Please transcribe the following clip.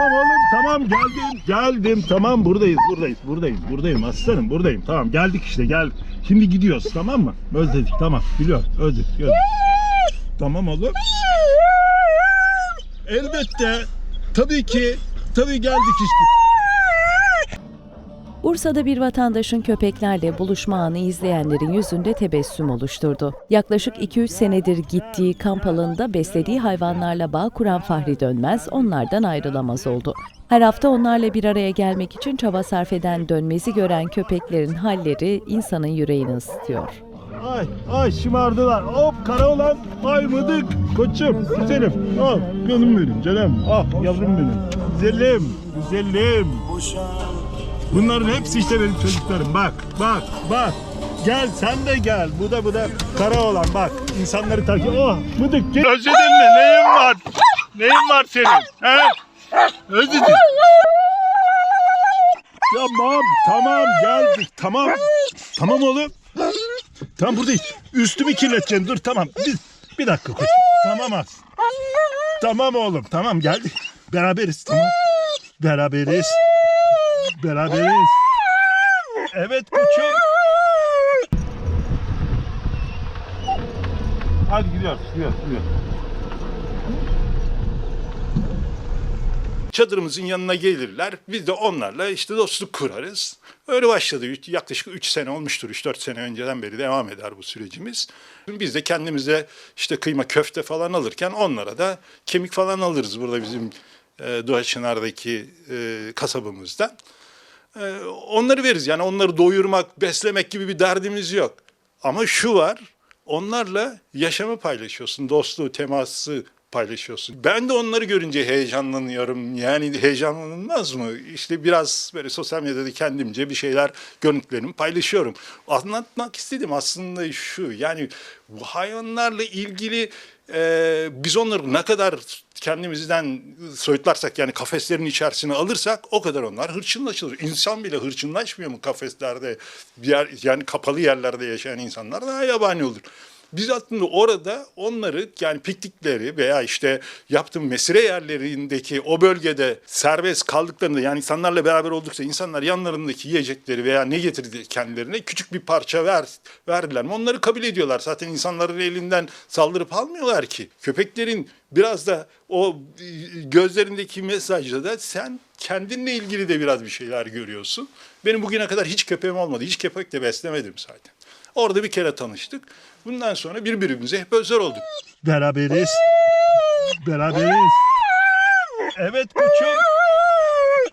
Tamam oğlum tamam geldim geldim. Tamam buradayız buradayız buradayım buradayım aslanım buradayım. Tamam geldik işte gel şimdi gidiyoruz tamam mı? Özledik tamam. Biliyorum özledik özledik. Tamam oğlum. Elbette. Tabii ki tabii geldik işte Bursa'da bir vatandaşın köpeklerle buluşma anı izleyenlerin yüzünde tebessüm oluşturdu. Yaklaşık 2-3 senedir gittiği kamp alanında beslediği hayvanlarla bağ kuran Fahri Dönmez onlardan ayrılamaz oldu. Her hafta onlarla bir araya gelmek için çaba sarf eden Dönmez'i gören köpeklerin halleri insanın yüreğini ısıtıyor. Ay ay şımardılar. Hop kara olan ay mıdık. Koçum güzelim. Al canım benim canım. Ah yavrum benim. Güzelim güzelim. Bunların hepsi işte benim çocuklarım. Bak bak bak. Gel sen de gel. Bu da bu da kara olan bak. insanları takip. Oh mıdık. Gel. Özledin mi? Neyin var? Neyin var senin? He? Özledin. Tamam tamam geldik. Tamam. Tamam oğlum. Tamam buradayız. Üstümü kirleteceksin. Dur tamam. Bir, bir dakika koç. Tamam az. Tamam oğlum. Tamam geldik. Beraberiz tamam. Beraberiz. Beraberiz. Evet koçum. Hadi gidiyoruz. Gidiyoruz. gidiyoruz. Çadırımızın yanına gelirler. Biz de onlarla işte dostluk kurarız. Öyle başladı. Yaklaşık 3 sene olmuştur. 3-4 sene önceden beri devam eder bu sürecimiz. Biz de kendimize işte kıyma köfte falan alırken onlara da kemik falan alırız burada bizim e, Doğaçınar'daki e, kasabımızdan. E, onları veririz. Yani onları doyurmak, beslemek gibi bir derdimiz yok. Ama şu var, onlarla yaşamı paylaşıyorsun, dostluğu, teması paylaşıyorsun. Ben de onları görünce heyecanlanıyorum. Yani heyecanlanılmaz mı? İşte biraz böyle sosyal medyada kendimce bir şeyler, görüntülerimi paylaşıyorum. Anlatmak istedim aslında şu, yani bu hayvanlarla ilgili e, biz onları ne kadar kendimizden soyutlarsak yani kafeslerin içerisine alırsak o kadar onlar hırçınlaşılır. İnsan bile hırçınlaşmıyor mu kafeslerde bir yer, yani kapalı yerlerde yaşayan insanlar daha yabani olur. Biz aslında orada onları yani piknikleri veya işte yaptığım mesire yerlerindeki o bölgede serbest kaldıklarında yani insanlarla beraber oldukça insanlar yanlarındaki yiyecekleri veya ne getirdi kendilerine küçük bir parça ver, verdiler mi onları kabul ediyorlar. Zaten insanların elinden saldırıp almıyorlar ki. Köpeklerin biraz da o gözlerindeki mesajda da sen kendinle ilgili de biraz bir şeyler görüyorsun. Benim bugüne kadar hiç köpeğim olmadı. Hiç köpek de beslemedim zaten. Orada bir kere tanıştık. Bundan sonra birbirimize hep özel olduk. Beraberiz. Beraberiz. Evet koçum.